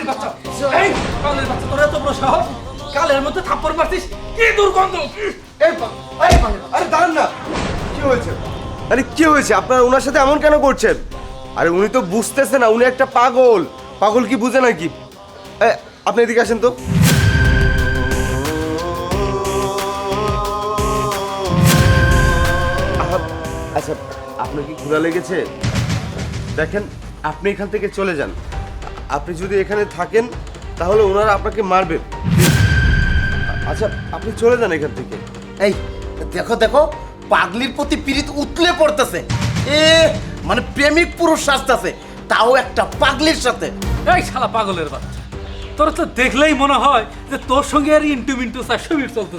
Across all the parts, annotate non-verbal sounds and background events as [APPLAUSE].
পাগলের বাচ্চা। এই পাগলের বাচ্চা, তোরা এত বড় কালের মধ্যে থাপ্পড় মারছিস? কি দুর্গন্ধ? এই আরে আরে দাঁড়ান না। কি হয়েছে? আরে কি হয়েছে? আপনারা ওনার সাথে এমন কেন করছেন? আরে উনি তো বুঝতেছে না, উনি একটা পাগল। পাগল কি বুঝে নাকি? আপনি এদিকে আসেন তো। আচ্ছা আপনার কি ক্ষুধা লেগেছে? দেখেন, আপনি এখান থেকে চলে যান। আপনি যদি এখানে থাকেন তাহলে ওনারা আপনাকে মারবে। আচ্ছা আপনি চলে যান এখান থেকে। এই দেখো দেখো পাগলির প্রতি পীড়িত উতলে পড়তেছে। এ মানে প্রেমিক পুরুষ সাজতেছে তাও একটা পাগলির সাথে। এই শালা পাগলের বাচ্চা তোর তো দেখলেই মনে হয় যে তোর সঙ্গে আর ইন্টু মিন্টু চারশো মিনিট চলতো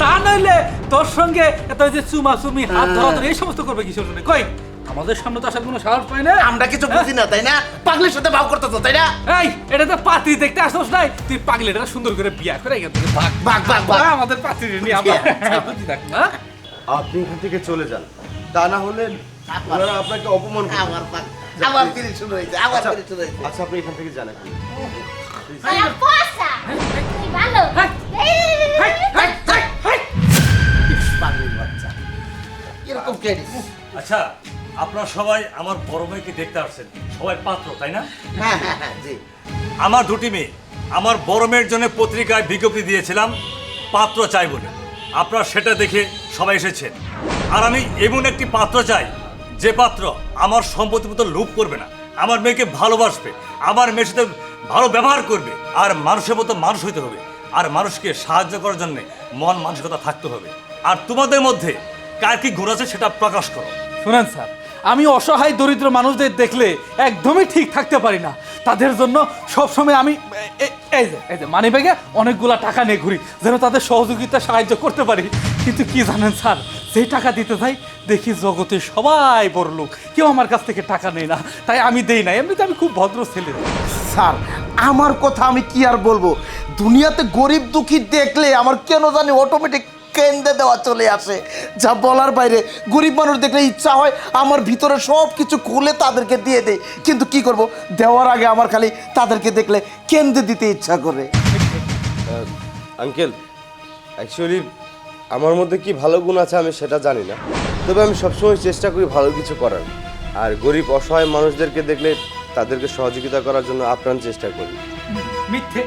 তা নইলে তোর সঙ্গে এত যে চুমা চুমি হাত ধরা এই সমস্ত করবে কিশোর কই? আমাদের সামনে তো আসার কোনো সাহস পাই না। আমরা কিছু বুঝি না তাই না? পাগলির সাথে ভাব করতেছো তাই না? এই এটা তো পাত্রী দেখতে আসছ নাই? তুই পাগলেটা সুন্দর করে বিয়া করে এখান থেকে ভাগ ভাগ ভাগ ভাগ। হ্যাঁ, আমাদের পাত্রী নিয়ে আমরা [LAUGHS] বুঝি দেখ না আপনি এখান থেকে চলে যান। তা না হলে ওনারা আপনাকে অপমান করবে। আবার পাগ আবার পীড়িত শুরু হয়েছে আবার আচ্ছা, পীড়িত শুরু হয়েছে। আচ্ছা আপনি এখান থেকে যান এখন। পাগলির বাচ্চা। এরকম কে আচ্ছা আপনারা সবাই আমার বড় মেয়েকে দেখতে আসছেন। সবাই পাত্র তাই না? হ্যাঁ হ্যাঁ হ্যাঁ জি। আমার দুটি মেয়ে আমার বড় মেয়ের জন্য পত্রিকায় বিজ্ঞপ্তি দিয়েছিলাম পাত্র চাই বলে। আপনারা সেটা দেখে সবাই এসেছেন। আর আমি এমন একটি পাত্র চাই যে পাত্র আমার সম্পত্তির মতো লোভ করবে না আমার মেয়েকে ভালোবাসবে আমার মেয়ের সাথে ভালো ব্যবহার করবে আর মানুষের মতো মানুষ হইতে হবে আর মানুষকে সাহায্য করার জন্য মন মানসিকতা থাকতে হবে। আর তোমাদের মধ্যে কার কি গুণ আছে সেটা প্রকাশ করো। শুনেন স্যার আমি অসহায় দরিদ্র মানুষদের দেখলে একদমই ঠিক থাকতে পারি না। তাদের জন্য সবসময় আমি এই যে এই যে মানি ব্যাগে অনেকগুলা টাকা নিয়ে ঘুরি, যেন তাদের সহযোগিতা সাহায্য করতে পারি। কিন্তু কি জানেন স্যার সেই টাকা দিতে যাই, দেখি জগতে সবাই বড় লোক। কেউ আমার কাছ থেকে টাকা নেই না, তাই আমি দেই না। এমনিতে আমি খুব ভদ্র ছেলে। স্যার, আমার কথা আমি কি আর বলব? দুনিয়াতে গরিব দুঃখী দেখলে আমার কেন জানি অটোমেটিক কেন্দ্রে দেওয়া চলে আসে। যা বলার বাইরে গরিব মানুষ দেখলে ইচ্ছা হয় আমার ভিতরে সব কিছু খুলে তাদেরকে দিয়ে দেয় কিন্তু কি করব? দেওয়ার আগে আমার খালি তাদেরকে দেখলে কেন্দ্রে দিতে ইচ্ছা করে। আঙ্কেল অ্যাকচুয়ালি আমার মধ্যে কি ভালো গুণ আছে আমি সেটা জানি না। তবে আমি সবসময় চেষ্টা করি ভালো কিছু করার। আর গরিব অসহায় মানুষদেরকে দেখলে তাদেরকে সহযোগিতা করার জন্য আপ্রাণ চেষ্টা করি। মিথ্যে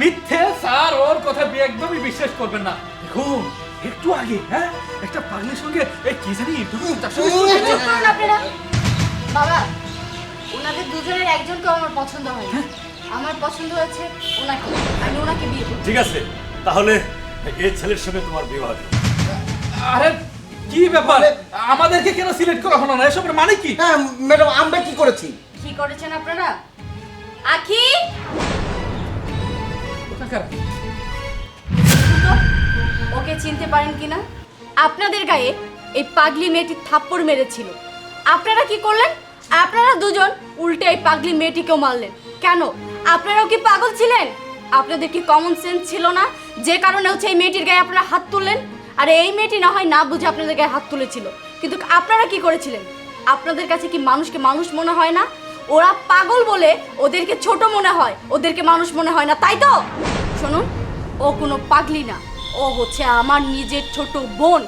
মিথ্যে স্যার ওর কথা একদমই বিশ্বাস করবেন না। দেখুন একটু আগে হ্যাঁ? একটা পাগলের সঙ্গে এই কি জানি ইন্টারভিউ তার সঙ্গে চুপ করুন আপনারা। বাবা ওনাদের দুজনের একজনকেও আমার পছন্দ হয়? না আমার পছন্দ হয়েছে ওনাকে। আমি ওনাকে বিয়ে করব ঠিক আছে তাহলে এই ছেলের সঙ্গে তোমার বিবাহ। আরে কি ব্যাপার? আমাদেরকে কেন সিলেক্ট করা হলো না? এসবের মানে কি? হ্যাঁ ম্যাডাম আমরা কি করেছি? কি করেছেন আপনারা? আখি! কোথাকার? চিনতে পারেন কিনা? আপনাদের গায়ে এই পাগলি মেয়েটি থাপ্পড় মেরেছিল। আপনারা কি করলেন? আপনারা দুজন উল্টে এই পাগলি মেয়েটিকেও মারলেন। কেন? আপনারাও কি পাগল ছিলেন? আপনাদের কি কমন সেন্স ছিল না? যে কারণে হচ্ছে এই মেয়েটির গায়ে আপনারা হাত তুললেন? আর এই মেয়েটি না হয় না বুঝে আপনাদের গায়ে হাত তুলেছিল। কিন্তু আপনারা কি করেছিলেন? আপনাদের কাছে কি মানুষকে মানুষ মনে হয় না? ওরা পাগল বলে ওদেরকে ছোট মনে হয়, ওদেরকে মানুষ মনে হয় না, তাই তো? শুনুন, ও কোনো পাগলি না। ও হচ্ছে আমার নিজের ছোট বোন।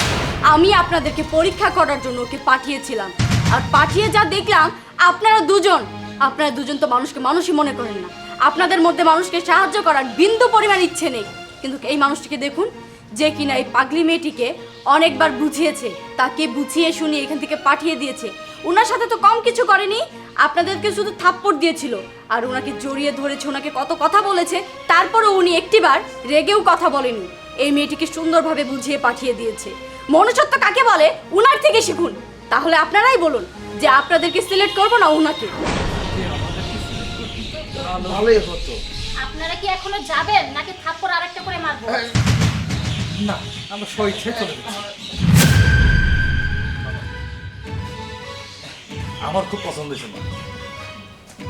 আমি আপনাদেরকে পরীক্ষা করার জন্য ওকে পাঠিয়েছিলাম। আর পাঠিয়ে যা দেখলাম, আপনারা দুজন আপনারা দুজন তো মানুষকে মানুষই মনে করেন না। আপনাদের মধ্যে মানুষকে সাহায্য করার বিন্দু পরিমাণ ইচ্ছে নেই। কিন্তু এই মানুষটিকে দেখুন, যে কিনা এই পাগলি মেয়েটিকে অনেকবার বুঝিয়েছে, তাকে বুঝিয়ে শুনিয়ে এখান থেকে পাঠিয়ে দিয়েছে। ওনার সাথে তো কম কিছু করেনি, আপনাদেরকে শুধু থাপ্পড় দিয়েছিল। আর ওনাকে জড়িয়ে ধরেছে ওনাকে কত কথা বলেছে, তারপরও উনি একটিবার রেগেও কথা বলেনি। এই মেয়েটিকে সুন্দরভাবে বুঝিয়ে পাঠিয়ে দিয়েছে। মনুষ্যত্ব কাকে বলে? উনার থেকে শিখুন। তাহলে আপনারাই বলুন যে আপনাদেরকে সিলেক্ট করব না উনাকে। ভালোই হতো। আপনারা কি এখনও যাবেন নাকি থাপ্পড় আরেকটা করে মারবো? না আমরা স্বইচ্ছে চলে যাচ্ছি। আমার খুব পছন্দ হয়েছে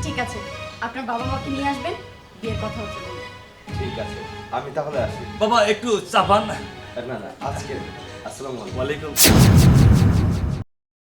ঠিক আছে আপনার বাবা মাকে নিয়ে আসবেন বিয়ের কথা হচ্ছে। ঠিক আছে আমি তাহলে আসি। বাবা একটু চাপান। না না আজকে আসসালামু আলাইকুম। ওয়ালাইকুম।